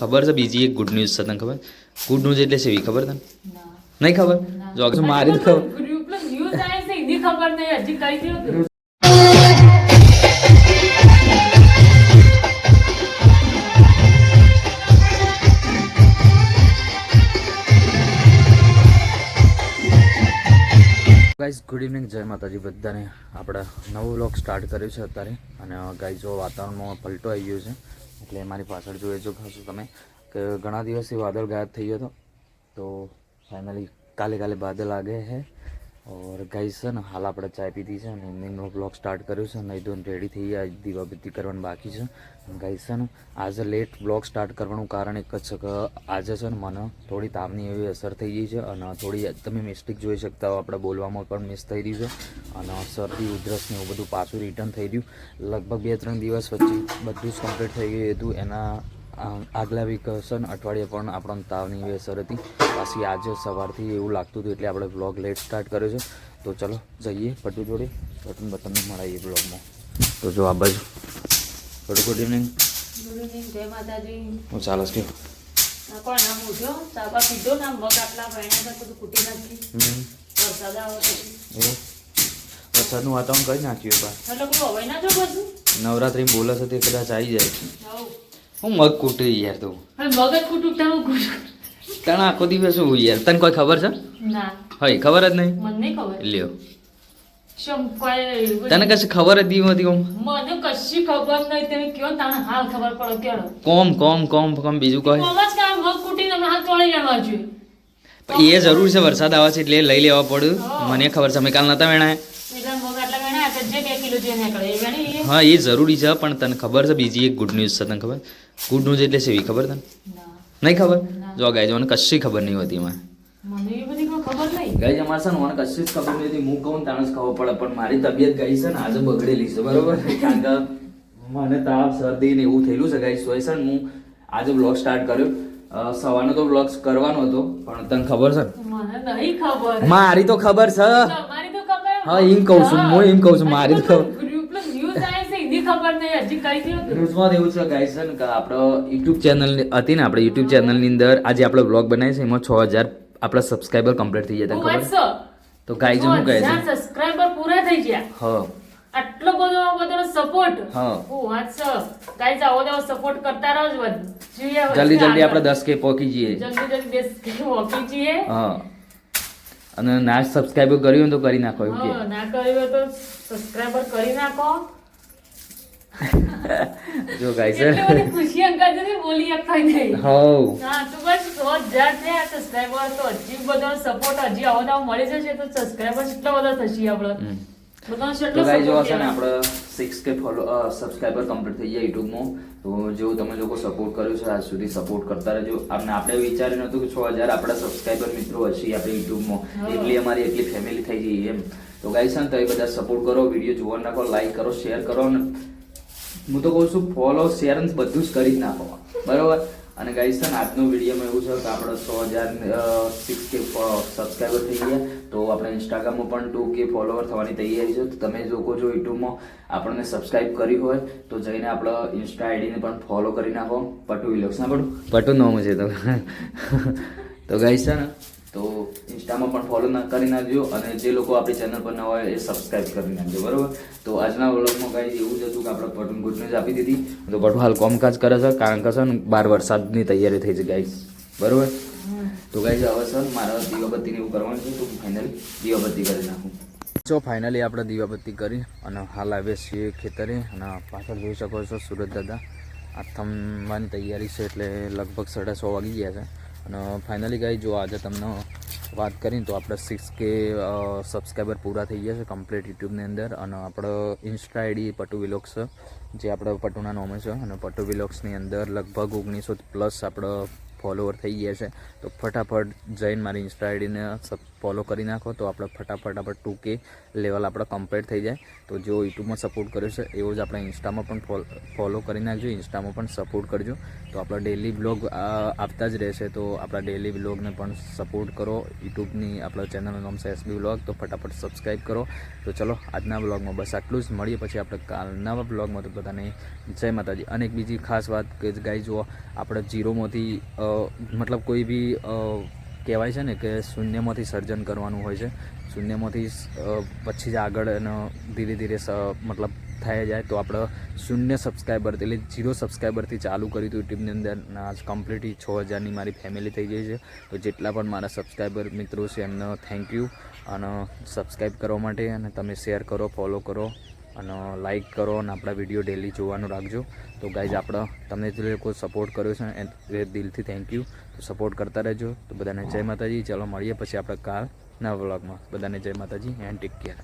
ખબર છે? બીજી એક ગુડ ન્યૂઝ છે તને ખબર? ગુડ ન્યૂઝ એટલે સેવી ખબર તને? નહીં ખબર? જો મારી જ ખબર. ગ્રુપ ન્યૂઝ આવે છે એની ખબર નહીં હજી કઈ થયું ગાઈઝ ગુડ ઇવનિંગ જય માતાજી બધાને. આપણે નવું વ્લોગ સ્ટાર્ટ કર્યું છે અત્યારે. અને ગાઈઝ જો વાતાવરણમાં પલટો આવી ગયો છે. એટલે મારી પાછળ જોઈએ જો ખાસું તમે, કે ઘણા દિવસથી વાદળ ગાયબ થઈ ગયો હતો. તો ફાઇનલી કાલે કાલે બાદલ આગે હે. ઓર ગાઈસ છે ને હાલ આપણે ચાય પીધી છે અને ઇવનિંગનો બ્લોગ સ્ટાર્ટ કર્યું છે નહીં તો રેડી થઈ ગયા દીવાબત્તી કરવાનું બાકી છે ગાઈસ છે ને આજે લેટ બ્લોગ સ્ટાર્ટ કરવાનું કારણ એક જ છે કે આજે છે ને મને થોડી તાવની એવી અસર થઈ ગઈ છે અને થોડી તમે મિસ્ટેક જોઈ શકતા હો આપણે બોલવામાં પણ મિસ થઈ રહ્યું છે અને શરદી ઉધરસ ને એવું બધું પાછું રિટર્ન થઈ રહ્યું લગભગ બે ત્રણ દિવસ પછી બધું જ કમ્પ્લીટ થઈ ગયું હતું એના આગલા વીક છે ને અઠવાડિયે પણ આપણને તાવની અસર હતી. પાછી આજે સવારથી એવું લાગતું હતું એટલે આપણે બ્લોગ લેટ સ્ટાર્ટ કર્યો છે. તો ચલો જઈએ પટુ જોડે. બટન બટન મળાવીએ બ્લોગમાં તો જો આ બાજુ. ગુડ ઇવનિંગ ગુડ ઇવનિંગ જય માતાજી. હું ચાલે છે. કોણ નામ ઉઠ્યો? ચાબા પીધો ને મગ આટલા ભણ્યા બધું કૂટી નાખી હમ. વરસાદ આવે પછી. વરસાદનું વાતાવરણ કરી નાખ્યું બા. એટલે કોઈ હવે ના જો બધું? નવરાત્રી બોલે છે તે કદાચ આવી જાય. હું મગ કૂટી યાર તું. મગજ કૂટું કૂટું? તને આખો દિવસ શું યાર? તને કોઈ ખબર છે? ના. હોય ખબર જ નહીં? મને ખબર. લ્યો. તને કશું ખબર જ નહીં હોતી મને કશી ખબર નહીં. તમે કયો તને હાલ ખબર પડો કેળો કોમ કોમ કોમ કોમ બીજું કોઈ? કોમજ કે આ મગ કૂટીને તમે હાલ તોડી લેવા જોઈએ. એ જરૂર છે વરસાદ આવે છે એટલે લઈ લેવા પડ્યું. મને ખબર છે અમે કાલ નતા વેણા એટલે મગ આટલા વેણાય જે બે કિલો જે નીકળે હા એ જરૂરી છે પણ તને ખબર છે બીજી એક ગુડ ન્યૂઝ છે તને ખબર? ગુડ ન્યૂઝ એટલે સેવી ખબર તને? નહીં ખબર? જો ગાય મને કશી ખબર નહીં હોતી એમાં. ગાય અમારે છે ને મને કશી જ ખબર નહીં હતી. હું કહું તાણે જ ખબર પડે પણ મારી તબિયત ગઈ છે ને આજે બગડેલી છે બરોબર? કારણ કે મને તાવ શરદી ને એવું થયેલું છે ગાય સોય છે ને હું આજે બ્લોગ સ્ટાર્ટ કર્યો. સવારનો તો બ્લોગ કરવાનો હતો પણ તને ખબર છે? મને ખબર. મારી તો ખબર છે. હા, એમ કહું છું, હું. એમ કહું છું, મારી તો ખબર. ગ્રુપ ન્યૂઝ આવે છે એની ખબર નહીં હજી કઈ થયું ન્યૂઝમાં એવું છે ગાઈસ છે ને કે આપણો યુટ્યુબ ચેનલ હતી ને આપણે યુટ્યુબ ચેનલની અંદર આજે આપણે બ્લોગ બનાવી છે એમાં છ હજાર આપણા સબસ્ક્રાઈબર કમ્પ્લીટ થઈ ગયા ખબર? તો ગાઈસ હું કહે છે સબસ્ક્રાઈબર પૂરા થઈ ગયા. હા. આટલો બધો બધો સપોર્ટ હા. હું વાંચશો ગાઈઝ આવો દેવો સપોર્ટ કરતા રહો જોઈએ જલ્દી જલ્દી આપણે દસ કે પહોંચી જઈએ. જલ્દી જલ્દી દેશ કે વોકી છીએ હા. અને ના સબસ્ક્રાઈબર કર્યું તો કરી નાખો એવું કે. ના કર્યું તો સબસ્ક્રાઇબર કરી નાખો. જો ગાઈસ ખુશી અંકલ જે બોલી અખાઈ નહીં. હો હા તો બસ સો હજાર થયા સબસ્ક્રાઇબર તો હજી બધો સપોર્ટ હજી આવો દાવ મળી જશે તો સબસ્ક્રાઇબર કેટલા બધા થશે આપણે. તો ગાઈ જો છે ને આપણે સિક્સ કે ફોલો સબસ્ક્રાઇબર કમ્પ્લીટ થઈ ગયા યુટ્યુબમાં તો જો તમે લોકો સપોર્ટ કર્યો છે આજ સુધી સપોર્ટ કરતા રહેજો. આપણે આપણે વિચાર્યું નહોતું કે છ હજાર આપણા સબસ્ક્રાઇબર મિત્રો હશે આપણે યુટ્યુબમાં. એટલી અમારી એટલી ફેમિલી થઈ જઈએ એમ. તો ગાઈ છે ને તમે બધા સપોર્ટ કરો વીડિયો જોવા નાખો લાઈક કરો શેર કરો ને હું તો કહું છું ફોલો શેર બધું જ કરી જ નાખો. બરોબર? અને ગાઈસ છે ને આજનો વિડીયોમાં એવું છે કે આપણે સો હજાર સિક્સ કે સબસ્ક્રાઈબર થઈ ગયા તો આપણે ઇન્સ્ટાગ્રામમાં પણ ટુ કે ફોલોવર થવાની તૈયારી છે. તો તમે લોકો જો યુટ્યુબમાં આપણને સબસ્ક્રાઈબ કરી હોય તો જઈને આપણે ઇન્સ્ટા આઈડીને પણ ફોલો કરી નાખો. પટુ વિલોક્સ ના પટુ પટુ નામ છે તો. તો ગાઈસ છે ને તો ઇન્સ્ટામાં પણ ફોલો ના કરી નાખજો અને જે લોકો આપણી ચેનલ પર ના હોય એ સબસ્ક્રાઈબ કરી નાખજો, બરોબર? તો આજના વ્લોગમાં ગાઈસ એવું જ હતું કે આપણે પટુન ગુડ જ આપી દીધી. તો પટુ હાલ કોમકાજ કરે છે, કારણ કે છે ને બાર વરસાદની તૈયારી થઈ છે ગાઈસ બરોબર. તો ગાઈસ હવે છે મારા દીવાબત્તીને એવું કરવાનું છે, તો ફાઇનલી દીવાબત્તી કરી નાખું. જો ફાઇનલી આપણે દીવાબત્તી કરી અને હાલ આવે છીએ ખેતરે અને પાછળ જોઈ શકો છો સુરત દાદા. આ થમવાની તૈયારી છે એટલે લગભગ સાડા સો વાગી ગયા છે. અને ફાઇનલી ગાઈ જો આજે તમને વાત કરીને તો આપણે સિક્સ કે સબસ્ક્રાઈબર પૂરા થઈ ગયા છે કમ્પ્લીટ યુટ્યુબની અંદર અને આપણો ઇન્સ્ટા આઈડી પટુ વિલોક્સ જે આપણે પટુના નામે છે અને પટુ વિલોક્સની અંદર લગભગ ઓગણીસો પ્લસ આપણો ફોલોવર થઈ ગયા છે. તો ફટાફટ જઈને મારી ઇન્સ્ટા આઈડીને ફોલો કરી નાખો તો આપણે ફટાફટ આપણે ટુ કે લેવલ આપણે કમ્પ્લીટ થઈ જાય. તો જો યુટ્યુબમાં સપોર્ટ કર્યો છે, એવો જ આપણે ઇન્સ્ટામાં પણ ફોલો કરી નાખજો. ઇન્સ્ટામાં પણ સપોર્ટ કરજો. તો આપણા ડેલી બ્લોગ આપતા જ રહેશે. તો આપણા ડેલી બ્લોગને પણ સપોર્ટ કરો. યુટ્યુબની આપણા ચેનલનું નામ છે એસબી બ્લોગ તો ફટાફટ સબસ્ક્રાઈબ કરો. તો ચલો, આજના બ્લોગમાં બસ આટલું જ. મળીએ પછી આપણે કાલના બ્લોગમાં તો બધાને જય માતાજી. અને એક બીજી ખાસ વાત કે ગાઈ જુઓ, આપણે જીરોમાંથી મતલબ કોઈ બી કહેવાય છે ને કે શૂન્યમાંથી સર્જન કરવાનું હોય છે. શૂન્યમાંથી પછી જ આગળ એનો ધીરે ધીરે મતલબ થઈ જાય. તો આપણે શૂન્ય સબસ્ક્રાઈબર એટલે જીરો સબસ્ક્રાઈબરથી ચાલુ કર્યું હતું યુટ્યુબની અંદર આજ કમ્પ્લીટલી છ હજારની મારી ફેમિલી થઈ ગઈ છે. તો જેટલા પણ મારા સબસ્ક્રાઈબર મિત્રો છે એમને થેન્ક યુ અને સબસ્ક્રાઈબ કરવા માટે અને તમે શેર કરો ફોલો કરો. અને લાઈક કરો અને આપણા વીડિયો ડેલી જોવાનું રાખજો. તો ગાઈઝ આપણે તમે જે લોકો સપોર્ટ કર્યો છે એ દિલથી થેન્ક યુ તો સપોર્ટ કરતા રહેજો. તો બધાને જય માતાજી. ચાલો મળીએ પછી આપણે કાલના વ્લોગમાં બધાને જય માતાજી એન્ડ ટેક કેર